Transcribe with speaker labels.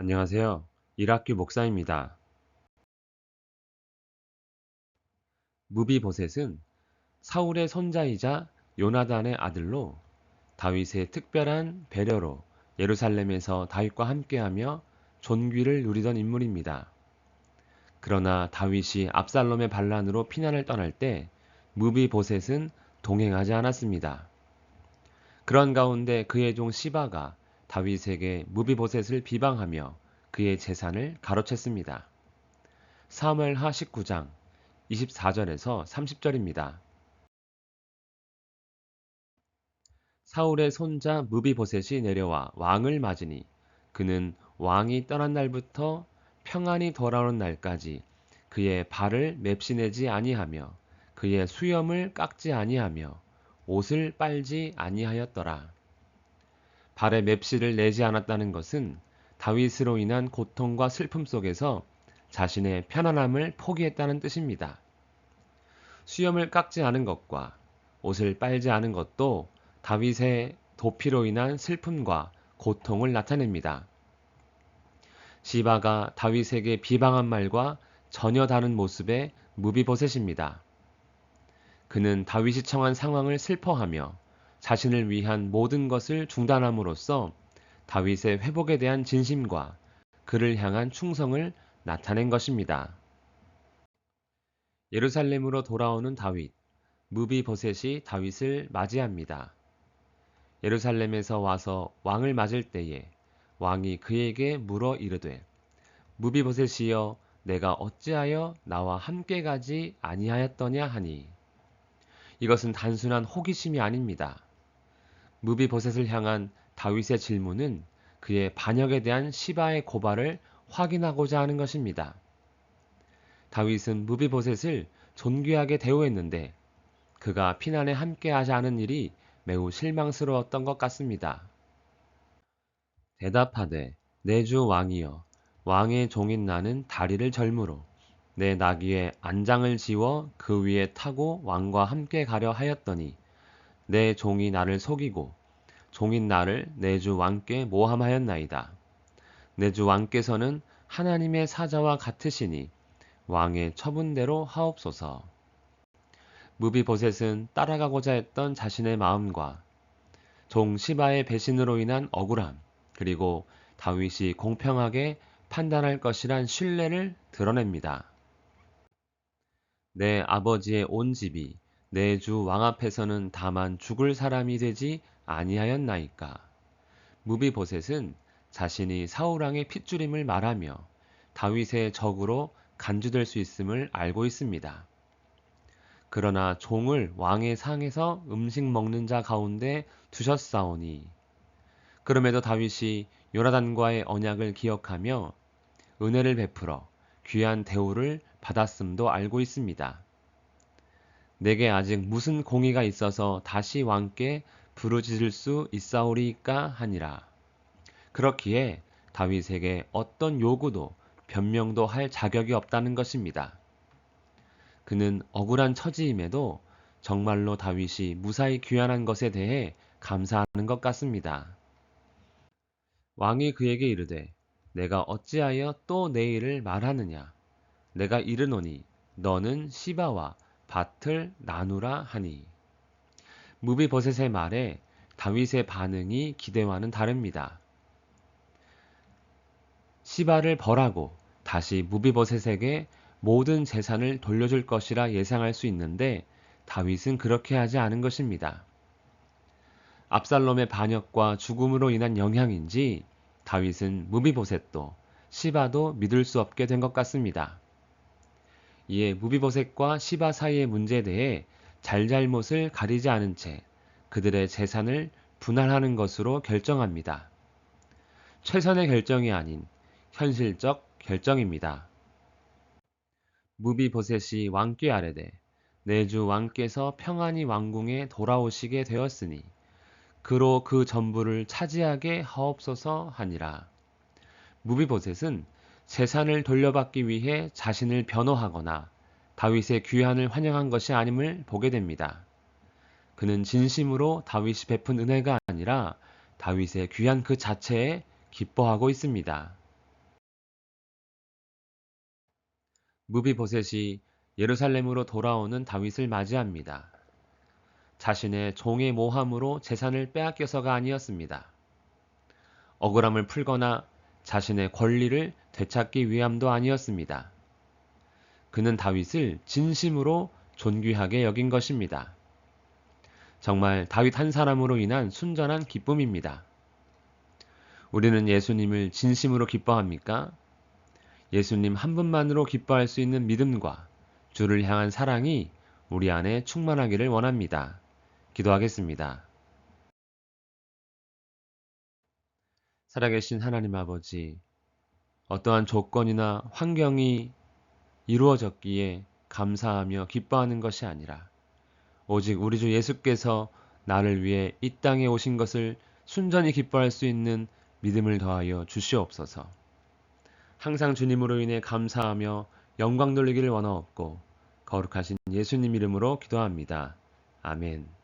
Speaker 1: 안녕하세요. 일학교 목사입니다. 무비보셋은 사울의 손자이자 요나단의 아들로 다윗의 특별한 배려로 예루살렘에서 다윗과 함께하며 존귀를 누리던 인물입니다. 그러나 다윗이 압살롬의 반란으로 피난을 떠날 때 무비보셋은 동행하지 않았습니다. 그런 가운데 그의 종 시바가 다윗에게 무비보셋을 비방하며 그의 재산을 가로챘습니다. 사무엘하 19장 24절에서 30절입니다. 사울의 손자 무비보셋이 내려와 왕을 맞으니 그는 왕이 떠난 날부터 평안히 돌아오는 날까지 그의 발을 맵시내지 아니하며 그의 수염을 깎지 아니하며 옷을 빨지 아니하였더라. 발에 맵시를 내지 않았다는 것은 다윗으로 인한 고통과 슬픔 속에서 자신의 편안함을 포기했다는 뜻입니다. 수염을 깎지 않은 것과 옷을 빨지 않은 것도 다윗의 도피로 인한 슬픔과 고통을 나타냅니다. 시바가 다윗에게 비방한 말과 전혀 다른 모습의 무비보셋입니다. 그는 다윗이 청한 상황을 슬퍼하며 자신을 위한 모든 것을 중단함으로써 다윗의 회복에 대한 진심과 그를 향한 충성을 나타낸 것입니다. 예루살렘으로 돌아오는 다윗, 무비보셋이 다윗을 맞이합니다. 예루살렘에서 와서 왕을 맞을 때에 왕이 그에게 물어 이르되 무비보셋이여 내가 어찌하여 나와 함께 가지 아니하였더냐 하니 이것은 단순한 호기심이 아닙니다. 무비보셋을 향한 다윗의 질문은 그의 반역에 대한 시바의 고발을 확인하고자 하는 것입니다. 다윗은 무비보셋을 존귀하게 대우했는데 그가 피난에 함께하지 않은 일이 매우 실망스러웠던 것 같습니다. 대답하되 내 주 왕이여 왕의 종인 나는 다리를 절므로 내 나귀에 안장을 지워 그 위에 타고 왕과 함께 가려 하였더니 내 종이 나를 속이고 종인 나를 내 주 왕께 모함하였나이다. 내 주 왕께서는 하나님의 사자와 같으시니 왕의 처분대로 하옵소서. 무비보셋은 따라가고자 했던 자신의 마음과 종 시바의 배신으로 인한 억울함, 그리고 다윗이 공평하게 판단할 것이란 신뢰를 드러냅니다. 내 아버지의 온 집이 내 주 왕 앞에서는 다만 죽을 사람이 되지 아니하였나이까. 무비보셋은 자신이 사울왕의 핏줄임을 말하며 다윗의 적으로 간주될 수 있음을 알고 있습니다. 그러나 종을 왕의 상에서 음식 먹는 자 가운데 두셨사오니 그럼에도 다윗이 요나단과의 언약을 기억하며 은혜를 베풀어 귀한 대우를 받았음도 알고 있습니다. 내게 아직 무슨 공의가 있어서 다시 왕께 부르짖을 수 있사오리까 하니라. 그렇기에 다윗에게 어떤 요구도 변명도 할 자격이 없다는 것입니다. 그는 억울한 처지임에도 정말로 다윗이 무사히 귀환한 것에 대해 감사하는 것 같습니다. 왕이 그에게 이르되 내가 어찌하여 또 내 일을 말하느냐 내가 이르노니 너는 시바와 밭을 나누라 하니 무비버셋의 말에 다윗의 반응이 기대와는 다릅니다. 시바를 벌하고 다시 무비버셋에게 모든 재산을 돌려줄 것이라 예상할 수 있는데 다윗은 그렇게 하지 않은 것입니다. 압살롬의 반역과 죽음으로 인한 영향인지 다윗은 무비보셋도 시바도 믿을 수 없게 된 것 같습니다. 이에 무비보셋과 시바 사이의 문제에 대해 잘잘못을 가리지 않은 채 그들의 재산을 분할하는 것으로 결정합니다. 최선의 결정이 아닌 현실적 결정입니다. 무비보셋이 왕께 아래되 내주 왕께서 평안히 왕궁에 돌아오시게 되었으니 그로 그 전부를 차지하게 하옵소서 하니라. 무비보셋은 재산을 돌려받기 위해 자신을 변호하거나 다윗의 귀환을 환영한 것이 아님을 보게 됩니다. 그는 진심으로 다윗이 베푼 은혜가 아니라 다윗의 귀환 그 자체에 기뻐하고 있습니다. 무비보셋이 예루살렘으로 돌아오는 다윗을 맞이합니다. 자신의 종의 모함으로 재산을 빼앗겨서가 아니었습니다. 억울함을 풀거나 자신의 권리를 되찾기 위함도 아니었습니다. 그는 다윗을 진심으로 존귀하게 여긴 것입니다. 정말 다윗 한 사람으로 인한 순전한 기쁨입니다. 우리는 예수님을 진심으로 기뻐합니까? 예수님 한 분만으로 기뻐할 수 있는 믿음과 주를 향한 사랑이 우리 안에 충만하기를 원합니다. 기도하겠습니다. 살아계신 하나님 아버지, 어떠한 조건이나 환경이 이루어졌기에 감사하며 기뻐하는 것이 아니라 오직 우리 주 예수께서 나를 위해 이 땅에 오신 것을 순전히 기뻐할 수 있는 믿음을 더하여 주시옵소서. 항상 주님으로 인해 감사하며 영광 돌리기를 원하옵고 거룩하신 예수님 이름으로 기도합니다. 아멘.